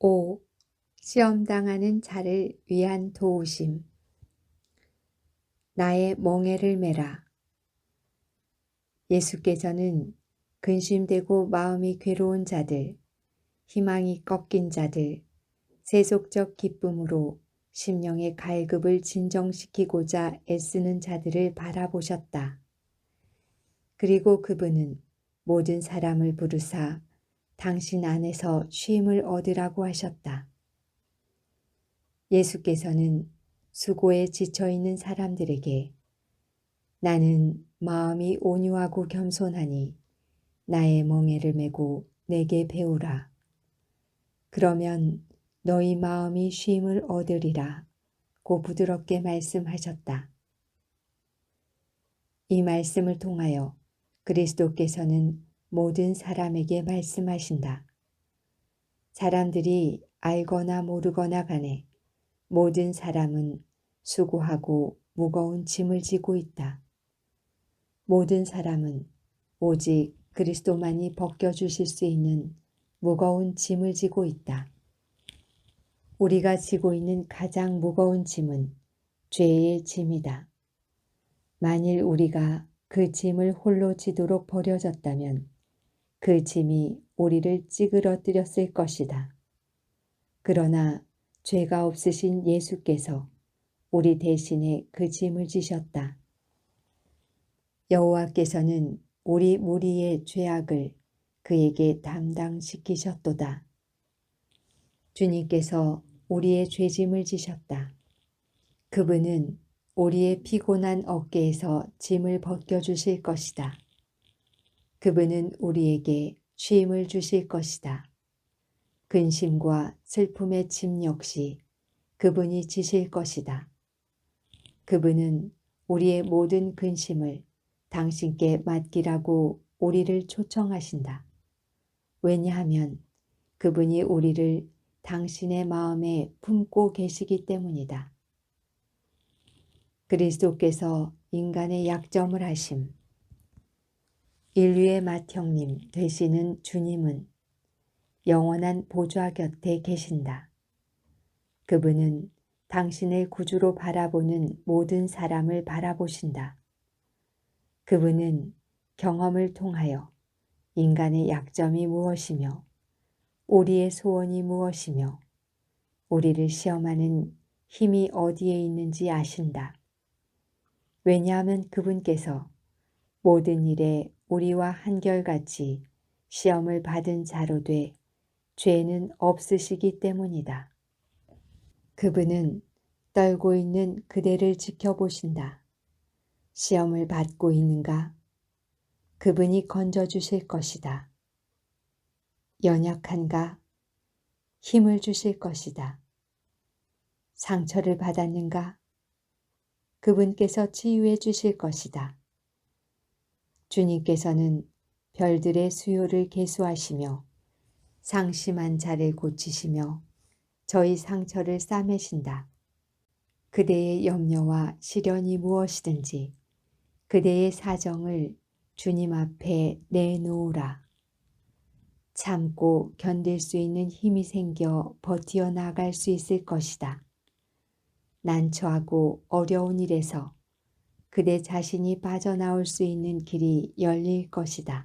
5. 시험당하는 자를 위한 도우심. 나의 멍에를 메라. 예수께서는 근심되고 마음이 괴로운 자들, 희망이 꺾인 자들, 세속적 기쁨으로 심령의 갈급을 진정시키고자 애쓰는 자들을 바라보셨다. 그리고 그분은 모든 사람을 부르사 당신 안에서 쉼을 얻으라고 하셨다. 예수께서는 수고에 지쳐 있는 사람들에게 나는 마음이 온유하고 겸손하니 나의 멍에를 메고 내게 배우라. 그러면 너희 마음이 쉼을 얻으리라. 고 부드럽게 말씀하셨다. 이 말씀을 통하여 그리스도께서는 모든 사람에게 말씀하신다. 사람들이 알거나 모르거나 간에 모든 사람은 수고하고 무거운 짐을 지고 있다. 모든 사람은 오직 그리스도만이 벗겨주실 수 있는 무거운 짐을 지고 있다. 우리가 지고 있는 가장 무거운 짐은 죄의 짐이다. 만일 우리가 그 짐을 홀로 지도록 버려졌다면 그 짐이 우리를 찌그러뜨렸을 것이다. 그러나 죄가 없으신 예수께서 우리 대신에 그 짐을 지셨다. 여호와께서는 우리 무리의 죄악을 그에게 담당시키셨도다. 주님께서 우리의 죄짐을 지셨다. 그분은 우리의 피곤한 어깨에서 짐을 벗겨주실 것이다. 그분은 우리에게 쉼을 주실 것이다. 근심과 슬픔의 짐 역시 그분이 지실 것이다. 그분은 우리의 모든 근심을 당신께 맡기라고 우리를 초청하신다. 왜냐하면 그분이 우리를 당신의 마음에 품고 계시기 때문이다. 그리스도께서 인간의 약점을 하심, 인류의 맏형님 되시는 주님은 영원한 보좌 곁에 계신다. 그분은 당신의 구주로 바라보는 모든 사람을 바라보신다. 그분은 경험을 통하여 인간의 약점이 무엇이며 우리의 소원이 무엇이며 우리를 시험하는 힘이 어디에 있는지 아신다. 왜냐하면 그분께서 모든 일에 우리와 한결같이 시험을 받은 자로 돼 죄는 없으시기 때문이다. 그분은 떨고 있는 그대를 지켜보신다. 시험을 받고 있는가? 그분이 건져주실 것이다. 연약한가? 힘을 주실 것이다. 상처를 받았는가? 그분께서 치유해 주실 것이다. 주님께서는 별들의 수요를 개수하시며 상심한 자를 고치시며 저희 상처를 싸매신다. 그대의 염려와 시련이 무엇이든지 그대의 사정을 주님 앞에 내놓으라. 참고 견딜 수 있는 힘이 생겨 버티어 나갈 수 있을 것이다. 난처하고 어려운 일에서 그대 자신이 빠져나올 수 있는 길이 열릴 것이다.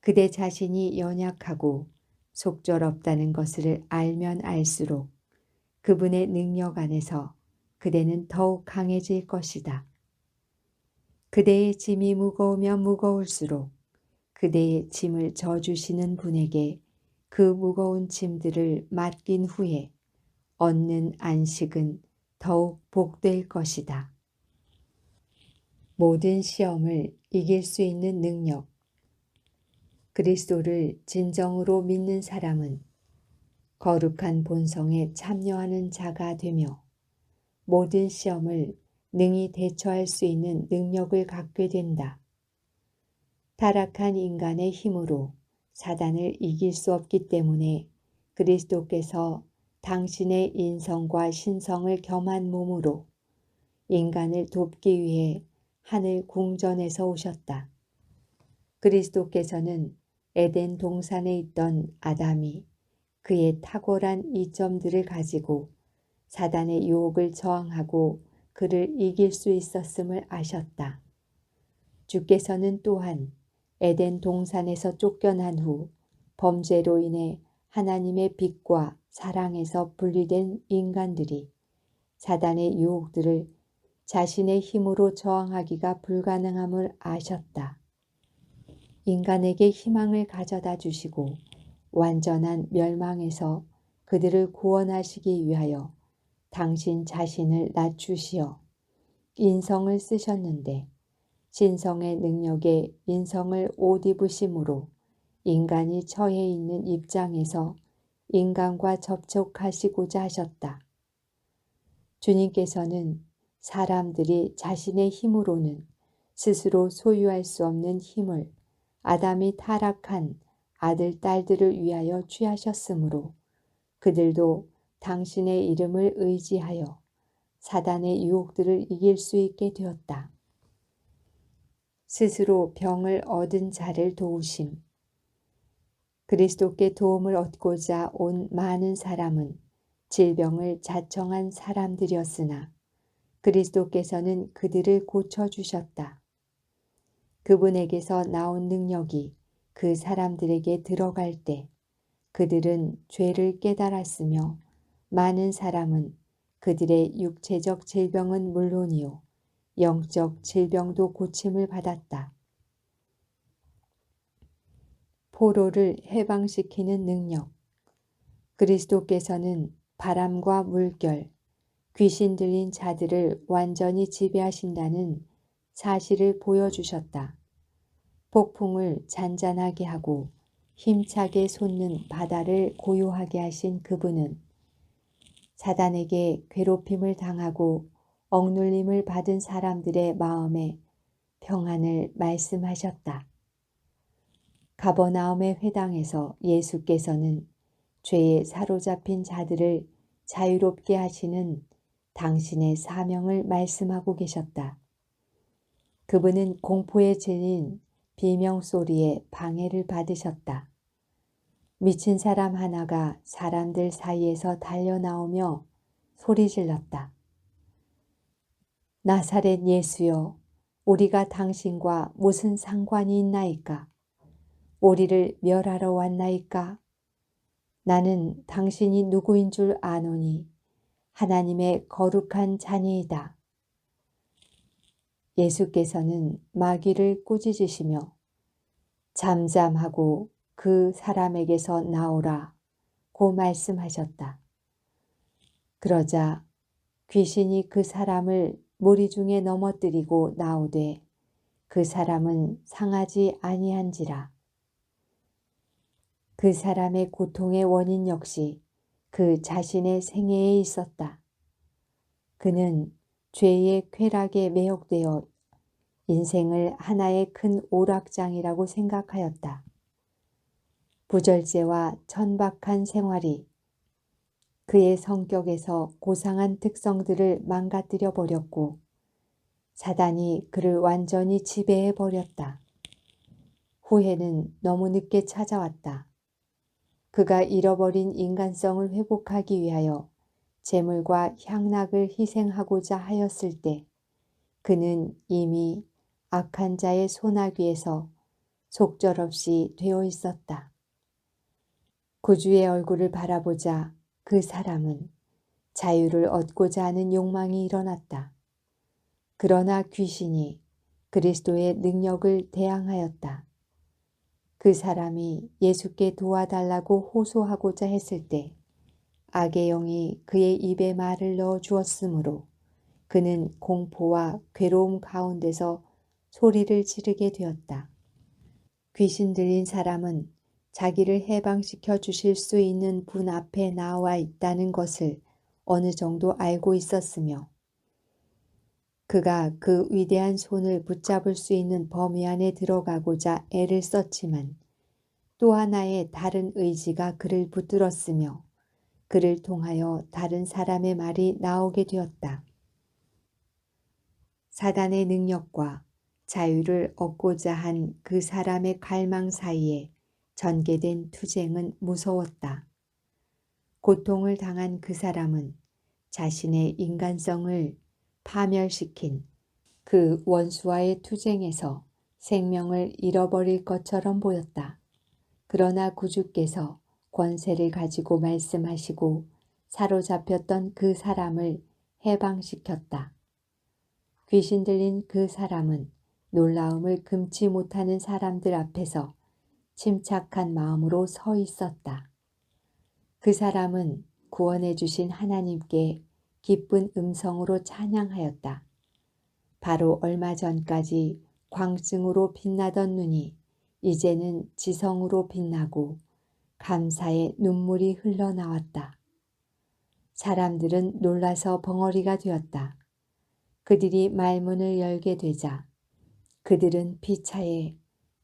그대 자신이 연약하고 속절없다는 것을 알면 알수록 그분의 능력 안에서 그대는 더욱 강해질 것이다. 그대의 짐이 무거우면 무거울수록 그대의 짐을 져주시는 분에게 그 무거운 짐들을 맡긴 후에 얻는 안식은 더욱 복될 것이다. 모든 시험을 이길 수 있는 능력. 그리스도를 진정으로 믿는 사람은 거룩한 본성에 참여하는 자가 되며 모든 시험을 능히 대처할 수 있는 능력을 갖게 된다. 타락한 인간의 힘으로 사단을 이길 수 없기 때문에 그리스도께서 당신의 인성과 신성을 겸한 몸으로 인간을 돕기 위해 하늘 궁전에서 오셨다. 그리스도께서는 에덴 동산에 있던 아담이 그의 탁월한 이점들을 가지고 사단의 유혹을 저항하고 그를 이길 수 있었음을 아셨다. 주께서는 또한 에덴 동산에서 쫓겨난 후 범죄로 인해 하나님의 빛과 사랑에서 분리된 인간들이 사단의 유혹들을 자신의 힘으로 저항하기가 불가능함을 아셨다. 인간에게 희망을 가져다 주시고 완전한 멸망에서 그들을 구원하시기 위하여 당신 자신을 낮추시어 인성을 쓰셨는데 신성의 능력에 인성을 옷 입으심으로 인간이 처해 있는 입장에서 인간과 접촉하시고자 하셨다. 주님께서는 사람들이 자신의 힘으로는 스스로 소유할 수 없는 힘을 아담이 타락한 아들, 딸들을 위하여 취하셨으므로 그들도 당신의 이름을 의지하여 사단의 유혹들을 이길 수 있게 되었다. 스스로 병을 얻은 자를 도우심. 그리스도께 도움을 얻고자 온 많은 사람은 질병을 자청한 사람들이었으나 그리스도께서는 그들을 고쳐주셨다. 그분에게서 나온 능력이 그 사람들에게 들어갈 때 그들은 죄를 깨달았으며 많은 사람은 그들의 육체적 질병은 물론이요 영적 질병도 고침을 받았다. 포로를 해방시키는 능력. 그리스도께서는 바람과 물결, 귀신 들린 자들을 완전히 지배하신다는 사실을 보여주셨다. 폭풍을 잔잔하게 하고 힘차게 솟는 바다를 고요하게 하신 그분은 사단에게 괴롭힘을 당하고 억눌림을 받은 사람들의 마음에 평안을 말씀하셨다. 가버나움의 회당에서 예수께서는 죄에 사로잡힌 자들을 자유롭게 하시는 당신의 사명을 말씀하고 계셨다. 그분은 공포에 질린 비명 소리에 방해를 받으셨다. 미친 사람 하나가 사람들 사이에서 달려 나오며 소리 질렀다. 나사렛 예수여, 우리가 당신과 무슨 상관이 있나이까? 우리를 멸하러 왔나이까? 나는 당신이 누구인 줄 아노니 하나님의 거룩한 자니이다. 예수께서는 마귀를 꾸짖으시며 잠잠하고 그 사람에게서 나오라 고 말씀하셨다. 그러자 귀신이 그 사람을 무리 중에 넘어뜨리고 나오되 그 사람은 상하지 아니한지라. 그 사람의 고통의 원인 역시 그 자신의 생애에 있었다. 그는 죄의 쾌락에 매혹되어 인생을 하나의 큰 오락장이라고 생각하였다. 부절제와 천박한 생활이 그의 성격에서 고상한 특성들을 망가뜨려 버렸고 사단이 그를 완전히 지배해 버렸다. 후회는 너무 늦게 찾아왔다. 그가 잃어버린 인간성을 회복하기 위하여 재물과 향락을 희생하고자 하였을 때 그는 이미 악한 자의 소나귀에서 속절없이 되어 있었다. 구주의 얼굴을 바라보자 그 사람은 자유를 얻고자 하는 욕망이 일어났다. 그러나 귀신이 그리스도의 능력을 대항하였다. 그 사람이 예수께 도와달라고 호소하고자 했을 때 악의 영이 그의 입에 말을 넣어 주었으므로 그는 공포와 괴로움 가운데서 소리를 지르게 되었다. 귀신 들린 사람은 자기를 해방시켜 주실 수 있는 분 앞에 나와 있다는 것을 어느 정도 알고 있었으며 그가 그 위대한 손을 붙잡을 수 있는 범위 안에 들어가고자 애를 썼지만 또 하나의 다른 의지가 그를 붙들었으며 그를 통하여 다른 사람의 말이 나오게 되었다. 사단의 능력과 자유를 얻고자 한 그 사람의 갈망 사이에 전개된 투쟁은 무서웠다. 고통을 당한 그 사람은 자신의 인간성을 파멸시킨 그 원수와의 투쟁에서 생명을 잃어버릴 것처럼 보였다. 그러나 구주께서 권세를 가지고 말씀하시고 사로잡혔던 그 사람을 해방시켰다. 귀신 들린 그 사람은 놀라움을 금치 못하는 사람들 앞에서 침착한 마음으로 서 있었다. 그 사람은 구원해 주신 하나님께 기쁜 음성으로 찬양하였다. 바로 얼마 전까지 광증으로 빛나던 눈이 이제는 지성으로 빛나고 감사의 눈물이 흘러나왔다. 사람들은 놀라서 벙어리가 되었다. 그들이 말문을 열게 되자 그들은 피차에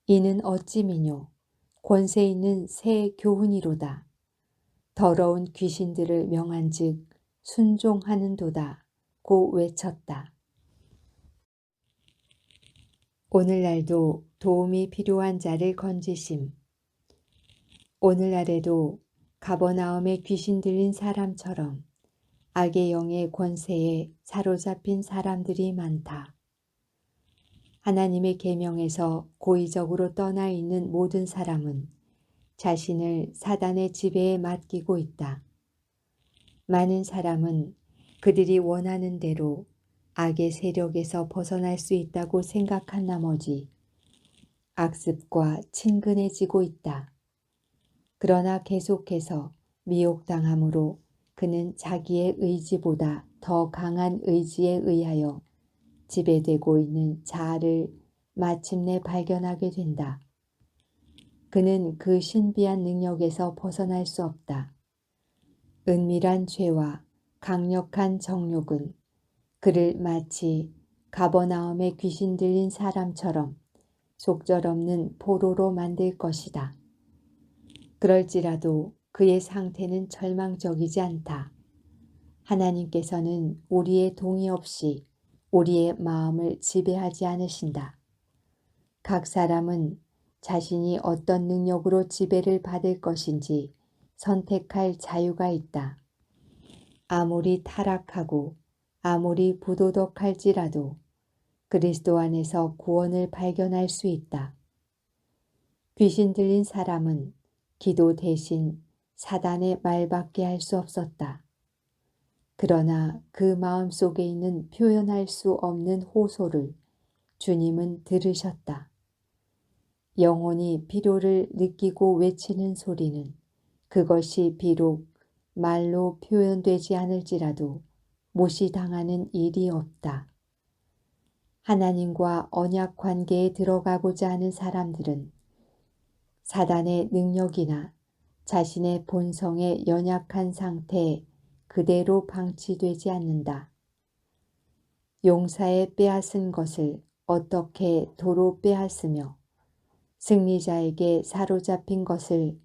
이는 어찌 미뇨 권세 있는 새 교훈이로다. 더러운 귀신들을 명한즉 순종하는도다 고 외쳤다. 오늘날도 도움이 필요한 자를 건지심. 오늘날에도 가버나움에 귀신 들린 사람처럼 악의 영의 권세에 사로잡힌 사람들이 많다. 하나님의 계명에서 고의적으로 떠나 있는 모든 사람은 자신을 사단의 지배에 맡기고 있다. 많은 사람은 그들이 원하는 대로 악의 세력에서 벗어날 수 있다고 생각한 나머지 악습과 친근해지고 있다. 그러나 계속해서 미혹당함으로 그는 자기의 의지보다 더 강한 의지에 의하여 지배되고 있는 자아를 마침내 발견하게 된다. 그는 그 신비한 능력에서 벗어날 수 없다. 은밀한 죄와 강력한 정욕은 그를 마치 가버나움에 귀신 들린 사람처럼 속절없는 포로로 만들 것이다. 그럴지라도 그의 상태는 절망적이지 않다. 하나님께서는 우리의 동의 없이 우리의 마음을 지배하지 않으신다. 각 사람은 자신이 어떤 능력으로 지배를 받을 것인지 선택할 자유가 있다. 아무리 타락하고 아무리 부도덕할지라도 그리스도 안에서 구원을 발견할 수 있다. 귀신 들린 사람은 기도 대신 사단의 말밖에 할 수 없었다. 그러나 그 마음 속에 있는 표현할 수 없는 호소를 주님은 들으셨다. 영혼이 필요를 느끼고 외치는 소리는 그것이 비록 말로 표현되지 않을지라도 무시당하는 일이 없다. 하나님과 언약 관계에 들어가고자 하는 사람들은 사단의 능력이나 자신의 본성의 연약한 상태에 그대로 방치되지 않는다. 용사에 빼앗은 것을 어떻게 도로 빼앗으며 승리자에게 사로잡힌 것을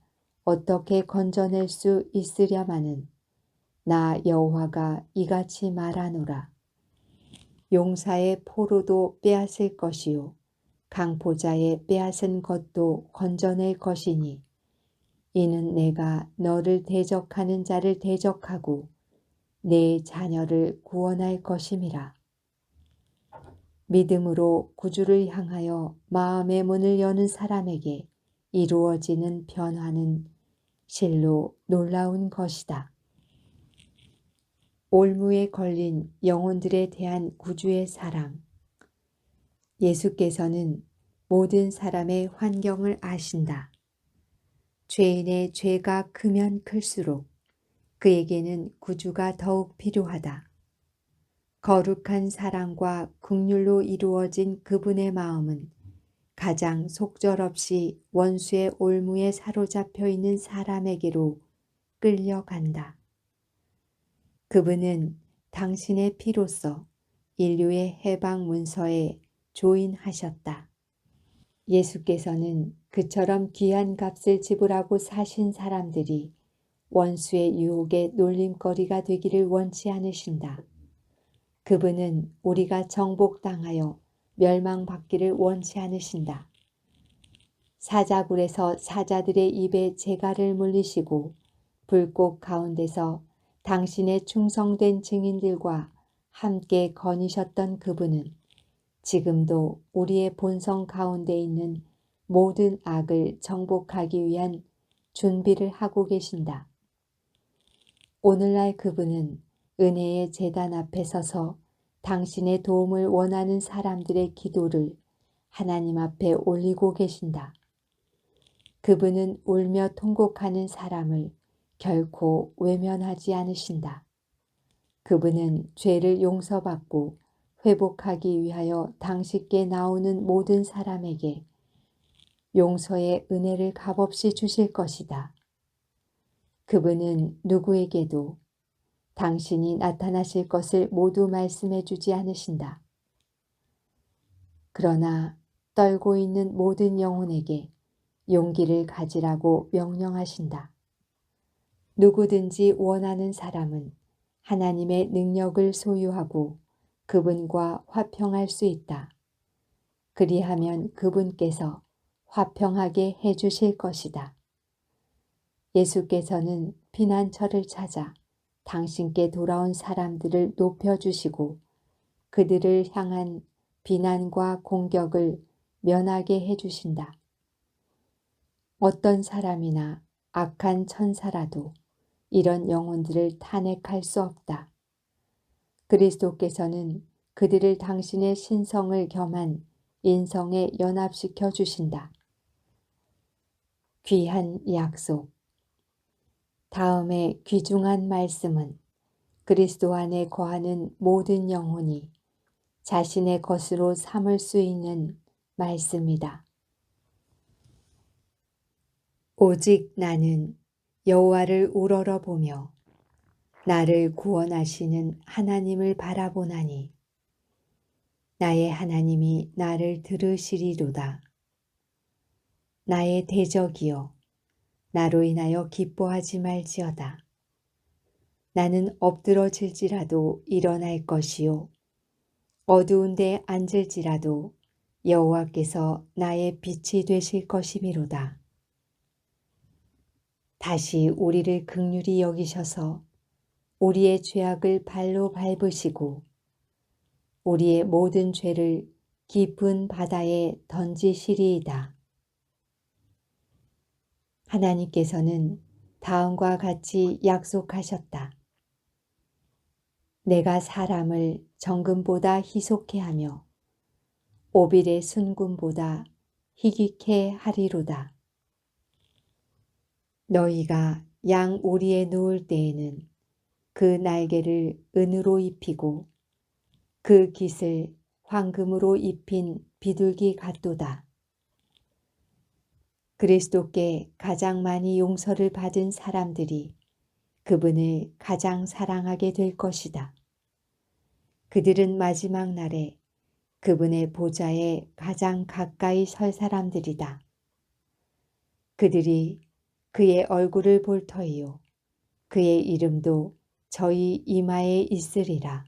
어떻게 건져낼 수 있으랴마는 나 여호와가 이같이 말하노라. 용사의 포로도 빼앗을 것이요 강포자의 빼앗은 것도 건져낼 것이니 이는 내가 너를 대적하는 자를 대적하고 내 자녀를 구원할 것임이라. 믿음으로 구주를 향하여 마음의 문을 여는 사람에게 이루어지는 변화는 실로 놀라운 것이다. 올무에 걸린 영혼들에 대한 구주의 사랑. 예수께서는 모든 사람의 환경을 아신다. 죄인의 죄가 크면 클수록 그에게는 구주가 더욱 필요하다. 거룩한 사랑과 국률로 이루어진 그분의 마음은 가장 속절없이 원수의 올무에 사로잡혀 있는 사람에게로 끌려간다. 그분은 당신의 피로써 인류의 해방 문서에 조인하셨다. 예수께서는 그처럼 귀한 값을 지불하고 사신 사람들이 원수의 유혹의 놀림거리가 되기를 원치 않으신다. 그분은 우리가 정복당하여 멸망받기를 원치 않으신다. 사자굴에서 사자들의 입에 재갈을 물리시고 불꽃 가운데서 당신의 충성된 증인들과 함께 거니셨던 그분은 지금도 우리의 본성 가운데 있는 모든 악을 정복하기 위한 준비를 하고 계신다. 오늘날 그분은 은혜의 재단 앞에 서서 당신의 도움을 원하는 사람들의 기도를 하나님 앞에 올리고 계신다. 그분은 울며 통곡하는 사람을 결코 외면하지 않으신다. 그분은 죄를 용서받고 회복하기 위하여 당신께 나오는 모든 사람에게 용서의 은혜를 값없이 주실 것이다. 그분은 누구에게도 당신이 나타나실 것을 모두 말씀해 주지 않으신다. 그러나 떨고 있는 모든 영혼에게 용기를 가지라고 명령하신다. 누구든지 원하는 사람은 하나님의 능력을 소유하고 그분과 화평할 수 있다. 그리하면 그분께서 화평하게 해주실 것이다. 예수께서는 피난처를 찾아 당신께 돌아온 사람들을 높여주시고 그들을 향한 비난과 공격을 면하게 해주신다. 어떤 사람이나 악한 천사라도 이런 영혼들을 탄핵할 수 없다. 그리스도께서는 그들을 당신의 신성을 겸한 인성에 연합시켜 주신다. 귀한 약속. 다음에 귀중한 말씀은 그리스도 안에 거하는 모든 영혼이 자신의 것으로 삼을 수 있는 말씀이다. 오직 나는 여호와를 우러러 보며 나를 구원하시는 하나님을 바라보나니 나의 하나님이 나를 들으시리로다. 나의 대적이여 나로 인하여 기뻐하지 말지어다. 나는 엎드러질지라도 일어날 것이요 어두운 데 앉을지라도 여호와께서 나의 빛이 되실 것이미로다. 다시 우리를 극률이 여기셔서 우리의 죄악을 발로 밟으시고 우리의 모든 죄를 깊은 바다에 던지시리이다. 하나님께서는 다음과 같이 약속하셨다. 내가 사람을 정금보다 희속해 하며 오빌의 순금보다 희귀케 하리로다. 너희가 양 오리에 누울 때에는 그 날개를 은으로 입히고 그 깃을 황금으로 입힌 비둘기 같도다. 그리스도께 가장 많이 용서를 받은 사람들이 그분을 가장 사랑하게 될 것이다. 그들은 마지막 날에 그분의 보좌에 가장 가까이 설 사람들이다. 그들이 그의 얼굴을 볼 터이요. 그의 이름도 저희 이마에 있으리라.